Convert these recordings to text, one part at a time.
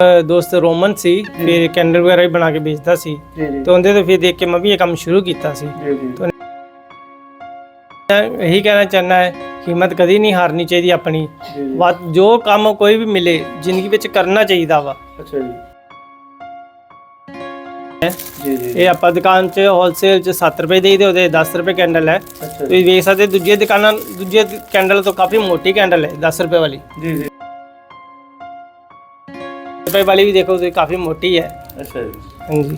ਅ, ਦੋਸਤ ਰੋਮਨ ਸੀ ਫਿਰ ਕੈਂਡਲ ਵਗੈਰਾ ਵੀ ਬਣਾ ਕੇ ਵੇਚਦਾ ਸੀ। ਜੀ ਜੀ। ਤੇ ਉਹਦੇ ਤੋਂ ਫਿਰ ਦੇਖ ਕੇ ਮੈਂ ਵੀ ਇਹ ਕੰਮ ਸ਼ੁਰੂ ਕੀਤਾ ਸੀ। ਜੀ ਜੀ। ਮੈਂ ਇਹੀ ਕਹਿਣਾ ਚਾਹੁੰਦਾ ਹੈ ਹਿੰਮਤ ਕਦੀ ਨਹੀਂ ਹਾਰਨੀ ਚਾਹੀਦੀ ਆਪਣੀ। ਜੀ ਜੀ। ਵਾ- ਜੋ ਕੰਮ ਕੋਈ ਵੀ ਮਿਲੇ ਜ਼ਿੰਦਗੀ ਵਿੱਚ ਕਰਨਾ ਚਾਹੀਦਾ ਵਾ। ਅੱਛਾ ਜੀ। ਜੀ ਜੀ। ਇਹ ਆਪਾਂ ਦੁਕਾਨ 'ਚ ਹੋਲਸੇਲ 'ਚ 7 ਰੁਪਏ ਦੇਈਦੇ ਉਹਦੇ 10 ਰੁਪਏ ਕੈਂਡਲ ਹੈ। ਅੱਛਾ ਜੀ। ਤੁਸੀਂ ਵੇਖ ਸਕਦੇ ਦੂਜੇ ਦੁਕਾਨਾਂ ਦੂਜੇ ਕੈਂਡਲ ਤੋਂ ਕਾਫੀ ਮੋਟੀ ਕੈਂਡਲ ਹੈ 10 ਰੁਪਏ ਵਾਲੀ। ਜੀ ਜੀ। ਰੁਪਏ ਵਾਲੀ ਵੀ ਦੇਖੋ ਤੁਸੀਂ ਕਾਫੀ ਮੋਟੀ ਹੈ। ਅੱਛਾ ਜੀ। ਹਾਂਜੀ।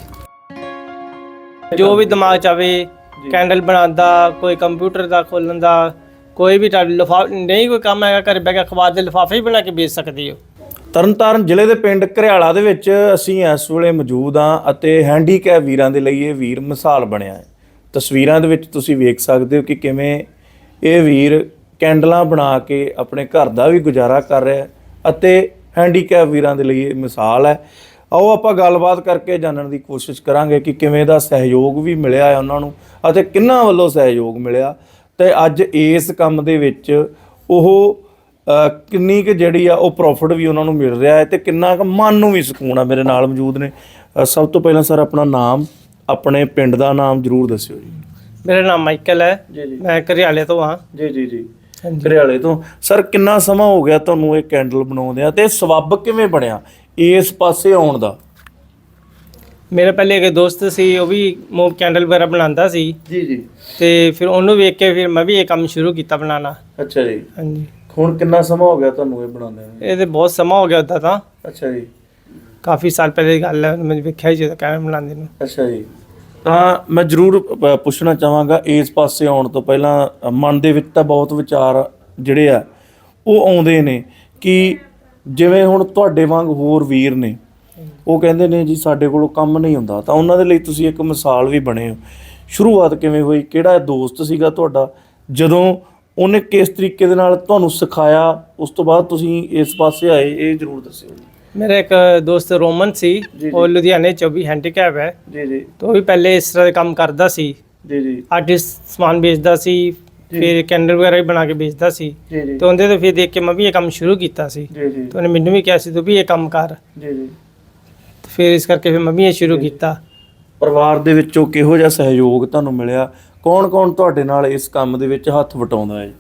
ਜੋ ਵੀ ਦਿਮਾਗ ਚ ਆਵੇ ਕੈਂਡਲ ਬਣਾਉਣ ਦਾ ਕੋਈ ਕੰਪਿਊਟਰ ਦਾ ਖੋਲਣ ਦਾ ਕੋਈ ਵੀ ਲਿਫਾਫ ਨਹੀਂ ਕੋਈ ਕੰਮ ਹੈਗਾ ਘਰ ਬੈ ਕੇ ਅਖਬਾਰ ਦੇ ਲਿਫਾਫੇ ਹੀ ਬਣਾ ਕੇ ਵੇਚ ਸਕਦੇ ਹੋ। ਤਰਨਤਾਰਨ ਜ਼ਿਲ੍ਹੇ ਦੇ ਪਿੰਡ ਘਰਿਆਲਾ ਦੇ ਵਿੱਚ ਅਸੀਂ ਇਸ ਵੇਲੇ ਮੌਜੂਦ ਹਾਂ ਅਤੇ ਹੈਂਡੀਕੈਪ ਵੀਰਾਂ ਦੇ ਲਈ ਇਹ ਵੀਰ ਮਿਸਾਲ ਬਣਿਆ ਹੈ। ਤਸਵੀਰਾਂ ਦੇ ਵਿੱਚ ਤੁਸੀਂ ਵੇਖ ਸਕਦੇ ਹੋ ਕਿ ਕਿਵੇਂ ਇਹ ਵੀਰ ਕੈਂਡਲਾਂ ਬਣਾ ਕੇ ਆਪਣੇ ਘਰ ਦਾ ਵੀ ਗੁਜ਼ਾਰਾ ਕਰ ਰਿਹਾ ਹੈ ਅਤੇ ਹੈਂਡੀਕੈਪ ਵੀਰਾਂ ਦੇ ਲਈ ਇਹ ਮਿਸਾਲ ਹੈ। ਆਓ ਆਪਾਂ ਗੱਲਬਾਤ ਕਰਕੇ ਜਾਣਨ ਦੀ ਕੋਸ਼ਿਸ਼ ਕਰਾਂਗੇ ਕਿ ਕਿਵੇਂ ਦਾ ਸਹਿਯੋਗ ਵੀ ਮਿਲਿਆ ਹੈ ਉਹਨਾਂ ਨੂੰ ਅਤੇ ਕਿੰਨਾ ਵੱਲੋਂ ਸਹਿਯੋਗ ਮਿਲਿਆ। ਤੇ ਅੱਜ ਇਸ ਕੰਮ ਦੇ ਵਿੱਚ ਉਹ ਕਿੰਨੀ ਕੁ ਜਿਹੜੀ ਆ ਉਹ ਪ੍ਰੋਫਿਟ ਵੀ ਉਹਨਾਂ ਨੂੰ ਮਿਲ ਰਿਹਾ ਹੈ ਤੇ ਕਿੰਨਾ ਕੁ ਮਨ ਨੂੰ ਵੀ ਸਕੂਨ ਆ ਮੇਰੇ ਨਾਲ ਮੌਜੂਦ ਨੇ। ਸਭ ਤੋਂ ਪਹਿਲਾਂ ਸਰ ਆਪਣਾ ਨਾਮ ਆਪਣੇ ਪਿੰਡ ਦਾ ਨਾਮ ਜਰੂਰ ਦੱਸਿਓ ਜੀ। ਮੇਰਾ ਨਾਮ ਮਾਈਕਲ ਹੈ। ਜੀ ਜੀ। ਮੈਂ ਘਰਿਆਲੇ ਤੋਂ ਹਾਂ। ਜੀ ਜੀ ਜੀ। ਘਰਿਆਲੇ ਤੋਂ। ਸਰ ਕਿੰਨਾ ਸਮਾਂ ਹੋ ਗਿਆ ਤੁਹਾਨੂੰ ਇਹ ਕੈਂਡਲ ਬਣਾਉਂਦੇ ਆ ਤੇ ਸਬੱਬ ਕਿਵੇਂ ਬਣਿਆ ਇਸ ਪਾਸੇ ਆਉਣ ਦਾ? ਮੇਰਾ ਪਹਿਲੇ ਇੱਕ ਦੋਸਤ ਸੀ ਉਹ ਵੀ ਮੋਮ ਕੈਂਡਲ ਵਗੈਰਾ ਬਣਾਉਂਦਾ ਸੀ। ਜੀ ਜੀ। ਤੇ ਫਿਰ ਉਹਨੂੰ ਵੇਖ ਕੇ ਫਿਰ ਮੈਂ ਵੀ ਇਹ ਕੰਮ ਸ਼ੁਰੂ ਕੀਤਾ ਬਣਾਉਣਾ। ਅੱਛਾ ਜੀ। ਹਾਂਜੀ। ਹੁਣ ਕਿੰਨਾ ਸਮਾਂ ਹੋ ਗਿਆ ਤੁਹਾਨੂੰ ਇਹ ਬਣਾਉਂਦੇ ਨੂੰ? ਇਹ ਤੇ ਬਹੁਤ ਸਮਾਂ ਹੋ ਗਿਆ ਉਦਾਂ ਤਾਂ। ਅੱਛਾ ਜੀ। ਕਾਫੀ ਸਾਲ ਪਹਿਲੇ ਦੀ ਗੱਲ ਹੈ ਮੈਂ ਵੇਖਿਆ ਹੀ ਜਦੋਂ ਕੈਂਡਲ ਬਣਾਉਂਦੇ ਨੂੰ। ਅੱਛਾ ਜੀ। ਤਾਂ ਮੈਂ ਜ਼ਰੂਰ ਪ- ਪੁੱਛਣਾ ਚਾਹਾਂਗਾ ਇਸ ਪਾਸੇ ਆਉਣ ਤੋਂ ਪਹਿਲਾਂ ਮਨ ਦੇ ਵਿੱਚ ਤਾਂ ਬਹੁਤ ਵਿਚਾਰ ਜਿਹੜੇ ਆ, ਉਹ ਆਉਂਦੇ ਨੇ ਕਿ ਜਿਵੇਂ ਹੁਣ ਤੁਹਾਡੇ ਵਾਂਗ ਹੋਰ ਵੀਰ ਨੇ, ਉਹ ਕਹਿੰਦੇ ਨੇ ਜੀ ਸਾਡੇ ਕੋਲੋਂ ਕੰਮ ਨਹੀਂ ਹੁੰਦਾ, ਤਾਂ ਉਹਨਾਂ ਦੇ ਲਈ ਤੁਸੀਂ ਇੱਕ ਮਿਸਾਲ ਵੀ ਬਣੇ ਹੋ। ਸ਼ੁਰੂਆਤ ਕਿਵੇਂ ਹੋਈ? ਕਿਹੜਾ ਦੋਸਤ ਸੀਗਾ ਤੁਹਾਡਾ? ਜਦੋਂ ਉਹਨੇ ਕਿਸ ਤਰੀਕੇ ਦੇ ਨਾਲ ਤੁਹਾਨੂੰ ਸਿਖਾਇਆ, ਉਸ ਤੋਂ ਬਾਅਦ ਤੁਸੀਂ ਇਸ ਪਾਸੇ ਆਏ, ਇਹ ਜ਼ਰੂਰ ਦੱਸਿਓ ਜੀ। ਮੇਰਾ ਇੱਕ ਦੋਸਤ ਰੋਮਨ ਸੀ। ਉਹ ਲੁਧਿਆਣੇ ਚ ਵੀ ਹੈਂਡੀਕੈਪ ਹੈ ਜੀ ਜੀ ਤੇ ਉਹ ਵੀ ਪਹਿਲੇ ਇਸ ਤਰ੍ਹਾਂ ਦੇ ਕੰਮ ਕਰਦਾ ਸੀ ਜੀ ਜੀ ਆਰਟਿਸਟ ਸਮਾਨ ਵੇਚਦਾ ਸੀ ਫਿਰ ਕੈਂਡਲ ਵਗੈਰਾ ਵੀ ਬਣਾ ਕੇ ਵੇਚਦਾ ਸੀ ਜੀ ਜੀ ਤੇ ਉਹਦੇ ਤੋਂ ਫਿਰ ਦੇਖ ਕੇ ਮੈਂ ਵੀ ਇਹ ਕੰਮ ਸ਼ੁਰੂ ਕੀਤਾ ਸੀ ਜੀ ਜੀ ਤੇ ਉਹਨੇ ਮੈਨੂੰ ਵੀ ਕਿਹਾ ਸੀ ਤੂੰ ਵੀ ਇਹ ਕੰਮ ਕਰ ਜੀ ਜੀ ਤੇ ਫਿਰ ਇਸ ਕਰਕੇ ਫਿਰ ਮੈਂ ਵੀ ਇਹ ਸ਼ੁਰੂ ਕੀਤਾ ਪਰਿਵਾਰ ਦੇ ਵਿੱਚੋਂ ਕਿਹੋ ਜਿਹਾ ਸਹਿਯੋਗ ਤੁਹਾਨੂੰ ਮਿਲਿਆ ਕੌਣ-ਕੌਣ ਤੁਹਾਡੇ ਨਾਲ ਇਸ ਕੰਮ ਦੇ ਵਿੱਚ ਹੱਥ ਵਟਾਉਂਦਾ ਹੈ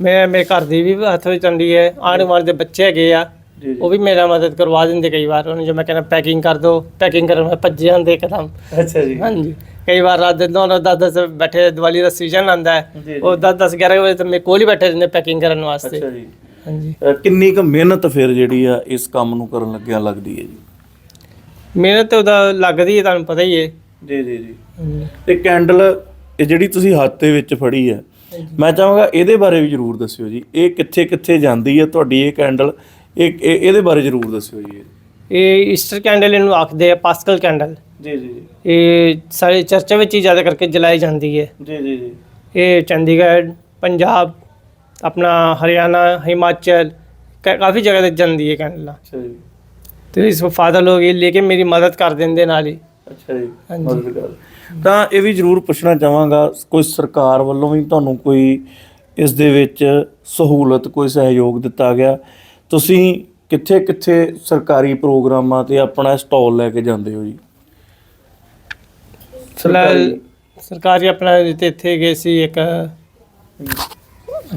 ਮੈਂ ਮੇਰੇ ਘਰ ਦੀ ਵੀ ਹੱਥ ਵਿੱਚ ਚੰਡੀ ਹੈ ਆਂਢ ਗੁਆਂਢ ਦੇ ਬੱਚੇ ਹੈਗੇ ਆ ਜੀ ਉਹ ਵੀ ਮੇਰਾ ਮਦਦ ਕਰਵਾ ਦਿੰਦੇ ਕਈ ਵਾਰ। ਉਹਨੂੰ ਜੇ ਮੈਂ ਕਹਿੰਦਾ ਪੈਕਿੰਗ ਕਰ ਦੋ ਪੈਕਿੰਗ ਕਰਨ ਮੈਂ ਭੱਜ ਜਾਂਦੇ ਇੱਕਦਮ। ਅੱਛਾ ਜੀ। ਹਾਂਜੀ। ਕਈ ਵਾਰ ਰਾਤ ਦੇ ਨੌ ਨੌ ਦਸ ਦਸ ਬੈਠੇ ਦੀਵਾਲੀ ਦਾ ਸੀਜ਼ਨ ਆਉਂਦਾ ਹੈ। ਉਹ 10 10 11 ਵਜੇ ਤੱਕ ਮੇਰੇ ਕੋਲ ਹੀ ਬੈਠੇ ਰਹਿੰਦੇ ਪੈਕਿੰਗ ਕਰਨ ਵਾਸਤੇ। ਅੱਛਾ ਜੀ। ਹਾਂਜੀ। ਕਿੰਨੀ ਕੁ ਮਿਹਨਤ ਫਿਰ ਜਿਹੜੀ ਆ ਇਸ ਕੰਮ ਨੂੰ ਕਰਨ ਲੱਗਿਆ ਲੱਗਦੀ ਹੈ ਜੀ? ਮਿਹਨਤ ਤੇ ਉਹਦਾ ਲੱਗਦੀ ਹੈ ਤੁਹਾਨੂੰ ਪਤਾ ਹੀ ਹੈ। ਜੀ ਜੀ ਜੀ। ਤੇ ਕੈਂਡਲ ਇਹ ਜਿਹੜੀ ਤੁਸੀਂ ਹੱਥ ਦੇ ਵਿੱਚ ਫੜੀ ਹੈ ਮੈਂ ਚਾਹਾਂਗਾ ਇਹਦੇ ਬਾਰੇ ਵੀ ਜ਼ਰੂਰ ਦੱਸਿਓ ਜੀ। ਇਹ ਕਿੱਥੇ ਕਿੱਥੇ ਜਾਂਦੀ ਹੈ ਤੁਹਾਡੀ ਇਹ ਕੈਂਡਲ? ਇਹ ਇਹ- ਇਹਦੇ ਬਾਰੇ ਜ਼ਰੂਰ ਦੱਸਿਓ ਜੀ ਇਹ। ਈਸਟਰ ਕੈਂਡਲ ਇਹਨੂੰ ਆਖਦੇ ਆ ਪਾਸਕਲ ਕੈਂਡਲ ਜੀ ਜੀ ਜੀ। ਇਹ ਸਾਰੇ ਚਰਚਾਂ ਵਿੱਚ ਹੀ ਜ਼ਿਆਦਾ ਕਰਕੇ ਜਲਾਈ ਜਾਂਦੀ ਹੈ। ਜੀ ਜੀ ਜੀ। ਇਹ ਚੰਡੀਗੜ੍ਹ ਪੰਜਾਬ ਆਪਣਾ ਹਰਿਆਣਾ ਹਿਮਾਚਲ ਕਾ- ਕਾਫੀ ਜਗ੍ਹਾ ਤੇ ਜਾਂਦੀ ਹੈ ਕੈਂਡਲਾਂ ਅੱਛਾ ਜੀ। ਤੇ ਇਸ ਫਾਦਰ ਲੋਕ ਇਹ ਲੈ ਕੇ ਮੇਰੀ ਮਦਦ ਕਰ ਦਿੰਦੇ ਨਾਲ ਹੀ। ਅੱਛਾ ਜੀ ਹਾਂਜੀ। ਮਦਦ ਕਰ। ਤਾਂ ਇਹ ਵੀ ਜ਼ਰੂਰ ਪੁੱਛਣਾ ਚਾਹਾਂਗਾ ਕੋਈ ਸਰਕਾਰ ਵੱਲੋਂ ਵੀ ਤੁਹਾਨੂੰ ਕੋਈ ਇਸ ਦੇ ਵਿੱਚ ਸਹੂਲਤ ਕੋਈ ਸਹਿਯੋਗ ਦਿੱਤਾ ਗਿਆ? ਤੁਸੀਂ ਕਿੱਥੇ ਕਿੱਥੇ ਸਰਕਾਰੀ ਪ੍ਰੋਗਰਾਮਾਂ ਤੇ ਆਪਣਾ ਸਟਾਲ ਲੈ ਕੇ ਜਾਂਦੇ ਹੋ ਜੀ? ਫਿਲਹਾਲ ਸਰਕਾਰੀ ਆਪਣਾ ਤੇ ਇੱਥੇ ਗਏ ਸੀ ਇੱਕ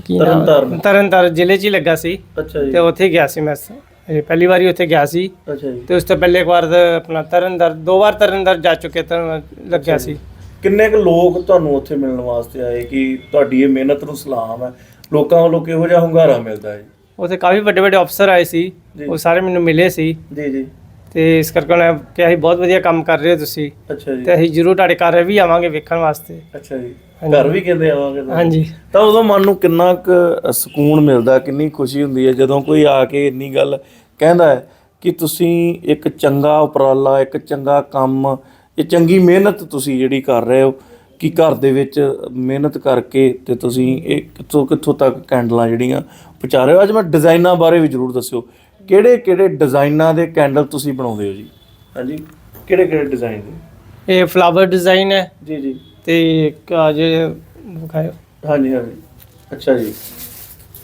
ਕੀ ਨਾਮ? ਤਰਨਤਾਰਨ। ਤਰਨਤਾਰਨ ਜ਼ਿਲ੍ਹੇ 'ਚ ਹੀ ਲੱਗਾ ਸੀ। ਅੱਛਾ ਤੇ ਉੱਥੇ ਗਿਆ ਸੀ ਮੈਂ ਇਹ ਪਹਿਲੀ ਵਾਰੀ ਉੱਥੇ ਗਿਆ ਸੀ। ਅੱਛਾ ਜੀ। ਤੇ ਉਸ ਤੋਂ ਪਹਿਲੇ ਇੱਕ ਵਾਰ ਤਾਂ ਆਪਣਾ ਤਰਨਦਰ ਦੋ ਵਾਰ ਤਰਨਦਰ ਜਾ ਚੁੱਕੇ ਤਾਂ ਲੱਗਿਆ ਸੀ। ਕਿੰਨੇ ਕੁ ਲੋਕ ਤੁਹਾਨੂੰ ਉੱਥੇ ਮਿਲਣ ਵਾਸਤੇ ਆਏ ਕਿ ਤੁਹਾਡੀ ਇਹ ਮਿਹਨਤ ਨੂੰ ਸਲਾਮ ਹੈ? ਲੋਕਾਂ ਵੱਲੋਂ ਕਿਹੋ ਜਿਹਾ ਹੁੰਗਾਰਾ ਮਿਲਦਾ ਹੈ? ਉੱਥੇ ਕਾਫੀ ਵੱਡੇ ਵੱਡੇ ਅਫਸਰ ਆਏ ਸੀ ਜੀ। ਉਹ ਸਾਰੇ ਮੈਨੂੰ ਮਿਲੇ ਸੀ। ਜੀ ਜੀ। ਤੇ ਇਸ ਕਰਕੇ ਉਹਨਾਂ ਨੇ ਕਿਹਾ ਸੀ ਬਹੁਤ ਵਧੀਆ ਕੰਮ ਕਰ ਰਹੇ ਹੋ ਤੁਸੀਂ। ਅੱਛਾ ਜੀ। ਤੇ ਅਸੀਂ ਜ਼ਰੂਰ ਤੁਹਾਡੇ ਘਰ ਵੀ ਆਵਾਂਗੇ ਵੇਖਣ ਵਾਸਤੇ। ਅੱਛਾ ਜੀ। ਹਾਂਜੀ। ਘਰ ਵੀ ਕਹਿੰਦੇ ਆਵਾਂਗੇ ਤਾਂ। ਹਾਂਜੀ। ਤਾਂ ਉਦੋਂ ਮਨ ਨੂੰ ਕਿੰਨਾ ਕੁ ਸਕੂਨ ਮਿਲਦਾ ਕਿੰਨੀ ਖੁਸ਼ੀ ਹੁੰਦੀ ਹੈ ਜਦੋਂ ਕੋਈ ਆ ਕੇ ਇੰਨੀ ਗੱਲ ਕਹਿੰਦਾ ਹੈ ਕਿ ਤੁਸੀਂ ਇੱਕ ਚੰਗਾ ਉਪਰਾਲਾ ਇੱਕ ਚੰਗਾ ਕੰਮ ਇਹ ਚੰਗੀ ਮਿਹਨਤ ਤੁਸੀਂ ਜਿਹੜੀ ਕਰ ਰਹੇ ਹੋ ਕਿ ਘਰ ਦੇ ਵਿੱਚ ਮਿਹਨਤ ਕਰਕੇ ਤੇ ਤੁਸੀਂ ਇਹ ਕਿੱਥੋਂ ਕਿੱਥੋਂ ਤੱਕ ਕੈਂਡਲਾਂ ਜਿਹੜੀਆਂ ਪਹੁੰਚਾ ਰਹੇ ਹੋ? ਅੱਜ ਮੈਂ ਡਿਜ਼ਾਈਨਾਂ ਬਾਰੇ ਵੀ ਜ਼ਰੂਰ ਦੱਸਿਓ। ਕਿਹੜੇ ਕਿਹੜੇ ਡਿਜ਼ਾਈਨਾਂ ਦੇ ਕੈਂਡਲ ਤੁਸੀਂ ਬਣਾਉਂਦੇ ਹੋ ਜੀ? ਹਾਂਜੀ ਕਿਹੜੇ ਕਿਹੜੇ ਡਿਜ਼ਾਈਨ ਦੇ? ਇਹ ਫਲਾਵਰ ਡਿਜ਼ਾਈਨ ਹੈ। ਜੀ ਜੀ। ਤੇ ਇੱਕ ਆ ਜਿਹੜੇ ਵਿਖਾਇਓ। ਹਾਂਜੀ ਹਾਂਜੀ। ਅੱਛਾ ਜੀ।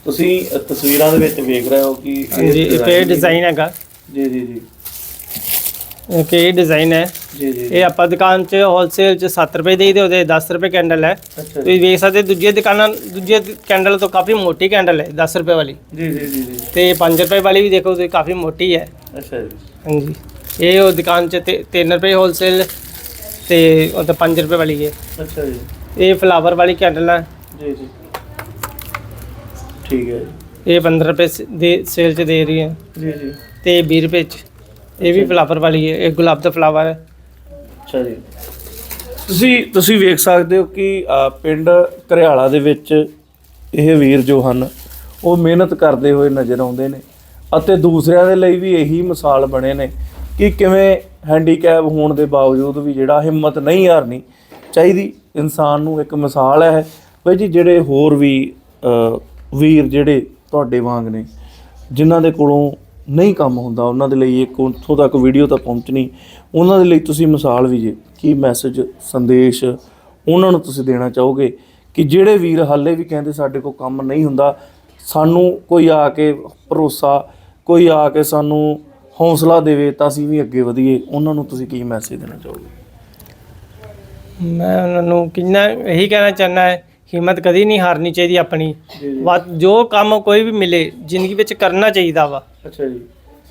ਤੁਸੀਂ ਤਸਵੀਰਾਂ ਦੇ ਵਿੱਚ ਵੇਖ ਰਹੇ ਹੋ ਕਿ ਇਹ ਇਹ ਡਿਜ਼ਾਈਨ ਹੈਗਾ। ਜੀ ਜੀ ਜੀ। ਕਿ ਇਹ ਡਿਜ਼ਾਈਨ ਹੈ। ਜੀ ਜੀ ਇਹ ਆਪਾਂ ਦੁਕਾਨ 'ਚ ਹੋਲਸੇਲ 'ਚ 7 ਰੁਪਏ ਦੇਈਦੇ ਉਹਦੇ 10 ਰੁਪਏ ਕੈਂਡਲ ਹੈ। ਅੱਛਾ ਤੁਸੀਂ ਵੇਖ ਸਕਦੇ ਦੂਜੇ ਦੁਕਾਨਾਂ ਦੂਜੇ ਕੈਂਡਲ ਤੋਂ ਕਾਫੀ ਮੋਟੀ ਕੈਂਡਲ ਹੈ 10 ਰੁਪਏ ਵਾਲੀ। ਜੀ ਜੀ ਜੀ ਜੀ। ਤੇ 5 ਰੁਪਏ ਵਾਲੀ ਵੀ ਦੇਖੋ ਤੁਸੀਂ ਕਾਫੀ ਮੋਟੀ ਹੈ। ਅੱਛਾ ਜੀ। ਹਾਂਜੀ। ਇਹ ਉਹ ਦੁਕਾਨ 'ਚ 3 ਰੁਪਏ ਹੋਲਸੇਲ ਤੇ ਉਹ ਤਾਂ 5 ਰੁਪਏ ਵਾਲੀ ਹੈ। ਅੱਛਾ ਜੀ। ਇਹ ਫਲਾਵਰ ਵਾਲੀ ਕੈਂਡਲ ਹੈ। ਜੀ ਜੀ। ਠੀਕ ਹੈ ਇਹ 15 ਰੁਪਏ ਦੇ ਸੇਲ 'ਚ ਦੇ ਰਹੀ ਹੈ। ਜੀ ਜੀ। ਤੇ 20 ਰੁਪਏ 'ਚ। ਇਹ ਵੀ ਫਲਾਵਰ ਵਾਲੀ ਹੈ। ਇਹ ਗੁਲਾਬ ਦਾ ਫਲਾਵਰ ਹੈ। ਅੱਛਾ ਜੀ। ਤੁਸੀਂ ਤੁਸੀਂ ਵੇਖ ਸਕਦੇ ਹੋ ਕਿ ਅ, ਪਿੰਡ ਘਰਿਆਲਾ ਦੇ ਵਿੱਚ ਇਹ ਵੀਰ ਜੋ ਹਨ ਉਹ ਮਿਹਨਤ ਕਰਦੇ ਹੋਏ ਨਜ਼ਰ ਆਉਂਦੇ ਨੇ ਅਤੇ ਦੂਸਰਿਆਂ ਦੇ ਲਈ ਵੀ ਇਹੀ ਮਿਸਾਲ ਬਣੇ ਨੇ ਕਿ ਕਿਵੇਂ ਹੈਂਡੀਕੈਪ ਹੋਣ ਦੇ ਬਾਵਜੂਦ ਵੀ ਜਿਹੜਾ ਹਿੰਮਤ ਨਹੀਂ ਹਾਰਨੀ ਚਾਹੀਦੀ ਇਨਸਾਨ ਨੂੰ ਇੱਕ ਮਿਸਾਲ ਹੈ। ਬਈ ਜੀ ਜਿਹੜੇ ਹੋਰ ਵੀ ਅ, ਵੀਰ ਜਿਹੜੇ ਤੁਹਾਡੇ ਵਾਂਗ ਨੇ ਜਿਨ੍ਹਾਂ ਦੇ ਕੋਲੋਂ ਨਹੀਂ ਕੰਮ ਹੁੰਦਾ ਉਹਨਾਂ ਦੇ ਲਈ ਇੱਕ ਉੱਥੋਂ ਤੱਕ ਵੀਡੀਓ ਤਾਂ ਪਹੁੰਚਣੀ ਉਹਨਾਂ ਦੇ ਲਈ ਤੁਸੀਂ ਮਿਸਾਲ ਵੀ ਜੇ ਕੀ ਮੈਸੇਜ ਸੰਦੇਸ਼ ਉਹਨਾਂ ਨੂੰ ਤੁਸੀਂ ਦੇਣਾ ਚਾਹੋਗੇ ਕਿ ਜਿਹੜੇ ਵੀਰ ਹਾਲੇ ਵੀ ਕਹਿੰਦੇ ਸਾਡੇ ਕੋਲ ਕੰਮ ਨਹੀਂ ਹੁੰਦਾ ਸਾਨੂੰ ਕੋਈ ਆ ਕੇ ਭਰੋਸਾ ਕੋਈ ਆ ਕੇ ਸਾਨੂੰ ਹੌਸਲਾ ਦੇਵੇ ਤਾਂ ਅਸੀਂ ਵੀ ਅੱਗੇ ਵਧੀਏ ਉਹਨਾਂ ਨੂੰ ਤੁਸੀਂ ਕੀ ਮੈਸੇਜ ਦੇਣਾ ਚਾਹੋਗੇ? ਮੈਂ ਉਹਨਾਂ ਨੂੰ ਕਿੰਨਾ ਇਹੀ ਕਹਿਣਾ ਚਾਹੁੰਦਾ ਹੈ ਹਿੰਮਤ ਕਦੀ ਨਹੀਂ ਹਾਰਨੀ ਚਾਹੀਦੀ ਆਪਣੀ। ਜੋ ਕੰਮ ਕੋਈ ਵੀ ਮਿਲੇ ਜ਼ਿੰਦਗੀ ਵਿੱਚ ਕਰਨਾ ਚਾਹੀਦਾ ਵਾ। ਅੱਛਾ ਜੀ।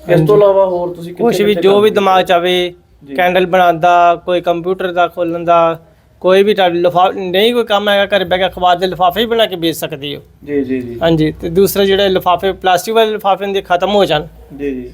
ਇਸ ਤੋਂ ਇਲਾਵਾ ਹੋਰ ਤੁਸੀਂ ਕੁਛ ਵੀ ਜੋ ਵੀ ਦਿਮਾਗ ਚ ਆਵੇ ਕੈਂਡਲ ਬਣਾਉਂਦਾ ਕੋਈ ਕੰਪਿਊਟਰ ਦਾ ਖੋਲਣ ਦਾ ਕੋਈ ਵੀ ਤੁਹਾਡੇ ਲਿਫਾ ਨਹੀਂ ਕੋਈ ਕੰਮ ਹੈਗਾ ਘਰ ਬੈ ਕੇ ਅਖਬਾਰ ਦੇ ਲਿਫਾਫੇ ਹੀ ਬਣਾ ਕੇ ਵੇਚ ਸਕਦੇ ਹੋ। ਜੀ ਜੀ ਜੀ। ਹਾਂਜੀ ਤੇ ਦੂਸਰਾ ਜਿਹੜੇ ਲਿਫਾਫੇ ਪਲਾਸਟਿਕ ਵਾਲੇ ਲਿਫਾਫੇ ਹੁੰਦੇ ਖਤਮ ਹੋ ਜਾਣ। ਜੀ ਜੀ।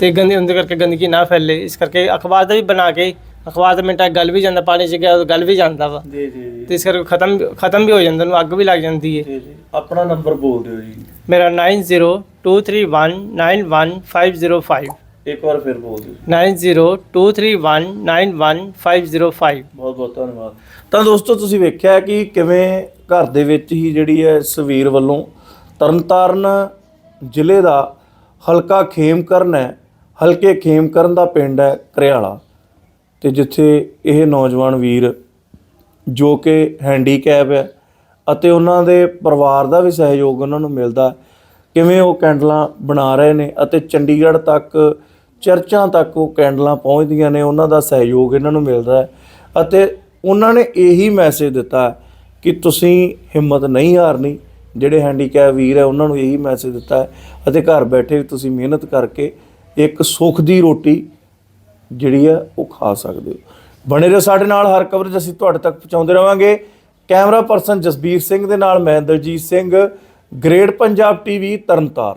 ਤੇ ਗੰਦੇ ਹੁੰਦੇ ਕਰਕੇ ਗੰਦਗੀ ਨਾ ਫੈਲੇ। ਇਸ ਕਰਕੇ ਅਖਬਾਰ ਦਾ ਵੀ ਬਣਾ ਕੇ ਅਖਬਾਰ ਦਾ ਮਿੰਟਾ ਗਲ ਵੀ ਜਾਂਦਾ ਪਾਣੀ ਚ ਗਿਆ ਗਲ ਵੀ ਜਾਂਦਾ ਵਾ। ਜੀ ਜੀ ਜੀ। ਤੇ ਇਸ ਕਰਕੇ ਖਤਮ ਖਤਮ ਵੀ ਹੋ ਜਾਂਦਾ ਨੂੰ ਅੱਗ ਵੀ ਲੱਗ ਜਾਂਦੀ ਹੈ ਜੀ ਜੀ। ਆਪਣਾ ਨੰਬਰ ਬੋਲ ਦਿਓ ਜੀ। ਮੇਰਾ 9023191505 ਇੱਕ ਵਾਰ ਫਿਰ ਬੋਲ ਦਿਓ। 9023191505 ਬਹੁਤ ਬਹੁਤ ਧੰਨਵਾਦ। ਤਾਂ ਦੋਸਤੋ ਤੁਸੀਂ ਵੇਖਿਆ ਕਿ ਕਿਵੇਂ ਘਰ ਦੇ ਵਿੱਚ ਹੀ ਜਿਹੜੀ ਹੈ ਇਸ ਵੀਰ ਵੱਲੋਂ ਤਰਨਤਾਰਨ ਜ਼ਿਲ੍ਹੇ ਦਾ ਹਲਕਾ ਖੇਮਕਰਨ ਹੈ ਹਲਕੇ ਖੇਮਕਰਨ ਦਾ ਪਿੰਡ ਹੈ ਘਰਿਆਲਾ ਤੇ ਜਿੱਥੇ ਇਹ ਨੌਜਵਾਨ ਵੀਰ ਜੋ ਕਿ ਹੈਂਡੀਕੈਪ ਹੈ ਅਤੇ ਉਹਨਾਂ ਦੇ ਪਰਿਵਾਰ ਦਾ ਵੀ ਸਹਿਯੋਗ ਉਹਨਾਂ ਨੂੰ ਮਿਲਦਾ, ਕਿਵੇਂ ਉਹ ਕੈਂਡਲਾਂ ਬਣਾ ਰਹੇ ਨੇ ਅਤੇ ਚੰਡੀਗੜ੍ਹ ਤੱਕ, ਚਰਚਾਂ ਤੱਕ ਉਹ ਕੈਂਡਲਾਂ ਪਹੁੰਚਦੀਆਂ ਨੇ, ਉਹਨਾਂ ਦਾ ਸਹਿਯੋਗ ਇਹਨਾਂ ਨੂੰ ਮਿਲਦਾ ਹੈ ਅਤੇ ਉਹਨਾਂ ਨੇ ਇਹੀ ਮੈਸੇਜ ਦਿੱਤਾ ਕਿ ਤੁਸੀਂ ਹਿੰਮਤ ਨਹੀਂ ਹਾਰਨੀ, ਜਿਹੜੇ ਹੈਂਡੀਕੈਪ ਵੀਰ ਹੈ ਉਹਨਾਂ ਨੂੰ ਇਹੀ ਮੈਸੇਜ ਦਿੱਤਾ ਹੈ ਅਤੇ ਘਰ ਬੈਠੇ ਵੀ ਤੁਸੀਂ ਮਿਹਨਤ ਕਰਕੇ ਇੱਕ ਸੁੱਖ ਦੀ ਰੋਟੀ ਜਿਹੜੀ ਆ, ਉਹ ਖਾ ਸਕਦੇ ਹੋ। ਬਣੇ ਰਹੋ ਸਾਡੇ ਨਾਲ, ਹਰ ਕਵਰੇਜ ਅਸੀਂ ਤੁਹਾਡੇ ਤੱਕ ਪਹੁੰਚਾਉਂਦੇ ਰਵਾਂਗੇ। ਕੈਮਰਾ ਪਰਸਨ ਜਸਬੀਰ ਸਿੰਘ ਦੇ ਨਾਲ ਮੈਂ Daljit Singh. Great Punjab TV Tarn Taran.